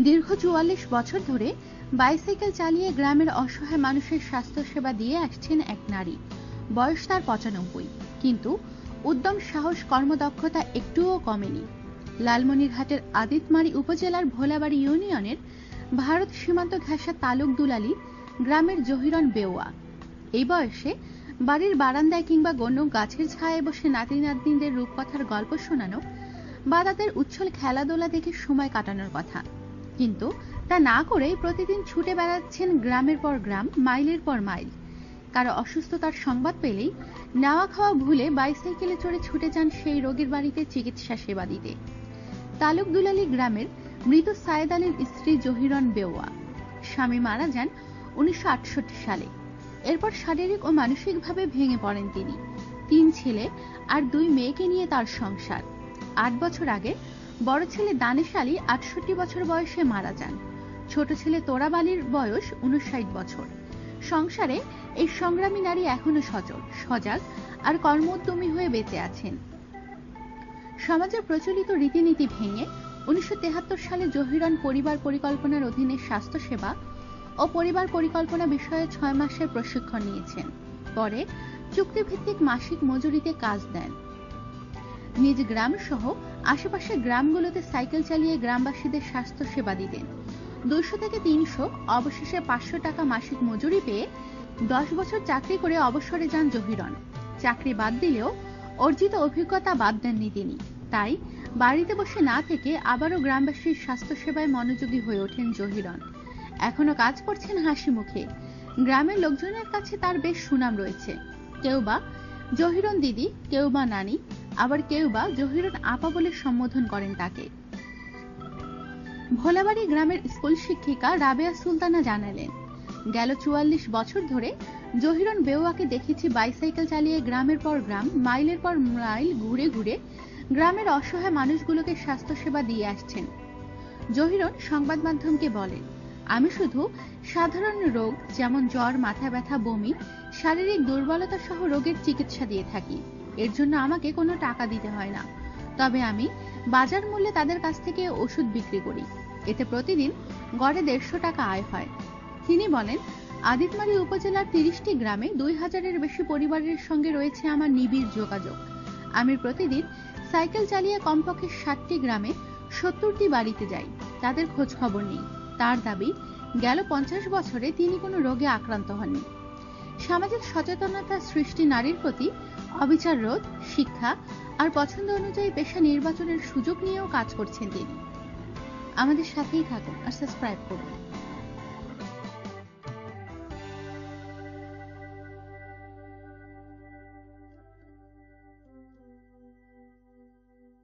দীর্ঘ চুয়াল্লিশ বছর ধরে বাইসাইকেল চালিয়ে গ্রামের অসহায় মানুষের স্বাস্থ্যসেবা দিয়ে আসছেন এক নারী। বয়স তার পঁচানব্বই। কিন্তু উদ্যম, সাহস, কর্মদক্ষতা একটুও কমেনি। লালমনিরহাটের আদিতমারি উপজেলার ভোলাবাড়ি ইউনিয়নের ভারত সীমান্ত ঘেঁষা তালুক দুলালি গ্রামের জহিরন বেওয়া। এই বয়সে বাড়ির বারান্দায় কিংবা গণ্য গাছের ছায়ায় বসে নাতি নাতনিদের রূপকথার গল্প শোনানো বা তাদের উচ্ছল খেলাধুলা দেখে সময় কাটানোর কথা। কিন্তু তা না করেই প্রতিদিন ছুটে বেড়াচ্ছেন গ্রামের পর গ্রাম, মাইলের পর মাইল। কারও অসুস্থতার সংবাদ পেলেই নেওয়া খাওয়া ভুলে বাইসাইকেলে চড়ে ছুটে যান সেই রোগীর বাড়িতে চিকিৎসা সেবা দিতে। তালুক দুলালি গ্রামের মৃত সায়েদ আলীর স্ত্রী জহিরন বেওয়া। স্বামী মারা যান উনিশশো আটষট্টি সালে। এরপর শারীরিক ও মানসিকভাবে ভেঙে পড়েন তিনি। তিন ছেলে আর দুই মেয়েকে নিয়ে তার সংসার। আট বছর আগে বড় ছেলে দানেশ আলী আটষট্টি বছর বয়সে মারা যান। ছোট ছেলে তোরাবালির বয়স উনষাট বছর। সংসারে এই সংগ্রামী নারী এখনও সচল, সজাগ আর কর্মোদ্যমী হয়ে বেঁচে আছেন। সমাজের প্রচলিত রীতিনীতি ভেঙে উনিশশো সালে জহিরন পরিবার পরিকল্পনার অধীনে স্বাস্থ্যসেবা ও পরিবার পরিকল্পনা বিষয়ে ছয় মাসের প্রশিক্ষণ নিয়েছেন। পরে চুক্তিভিত্তিক মাসিক মজুরিতে কাজ দেন। নিজ গ্রাম সহ আশেপাশের গ্রামগুলোতে সাইকেল চালিয়ে গ্রামবাসীদের স্বাস্থ্য সেবা দিতেন। দুইশো থেকে তিনশো, অবশেষে পাঁচশো টাকা মাসিক মজুরি পেয়ে দশ বছর চাকরি করে অবসরে যান জহিরন। চাকরি বাদ দিলেও অর্জিত অভিজ্ঞতা বাদ দেননি তিনি। তাই বাড়িতে বসে না থেকে আবারও গ্রামবাসীর স্বাস্থ্যসেবায় মনোযোগী হয়ে ওঠেন জহিরন। এখনও কাজ করছেন হাসি মুখে। গ্রামের লোকজনের কাছে তার বেশ সুনাম রয়েছে। কেউ বা জহিরন দিদি, কেউ বা নানি আবার কেউ বা জহিরন আপা বলে সম্বোধন করেন তাকে। ভোলাবাড়ি গ্রামের স্কুল শিক্ষিকা রাবেয়া সুলতানা জানালেন, গেল চুয়াল্লিশ বছর ধরে জহিরন বেওয়াকে দেখেছি বাইসাইকেল চালিয়ে গ্রামের পর গ্রাম, মাইলের পর মাইল ঘুরে ঘুরে গ্রামের অসহায় মানুষগুলোকে স্বাস্থ্যসেবা দিয়ে আসছেন। জহিরন সংবাদ মাধ্যমকে বলেন, আমি শুধু সাধারণ রোগ, যেমন জ্বর, মাথা ব্যথা, বমি, শারীরিক দুর্বলতা সহ রোগের চিকিৎসা দিয়ে থাকি। এর জন্য আমাকে কোনো টাকা দিতে হয় না। তবে আমি বাজার মূল্যে তাদের কাছ থেকে ওষুধ বিক্রি করি। এতে প্রতিদিন গড়ে দেড়শো টাকা আয় হয়। তিনি বলেন, আদিতমারি উপজেলার তিরিশটি গ্রামে দুই হাজারের বেশি পরিবারের সঙ্গে রয়েছে আমার নিবিড় যোগাযোগ। আমি প্রতিদিন সাইকেল চালিয়ে কমপক্ষে ষাটটি গ্রামে সত্তরটি বাড়িতে যাই। তাদের খোঁজ খবর নেই। তার দাবি, গেল পঞ্চাশ বছরে তিনি কোনো রোগে আক্রান্ত হননি। সামাজিক সচেতনতা সৃষ্টি নারীর প্রতি অবিচার রোধ, শিক্ষা আর পছন্দ অনুযায়ী পেশা নির্বাচনের সুযোগ নিয়েও কাজ করছেন তিনি। আমাদের সাথেই থাকুন আর সাবস্ক্রাইব করুন।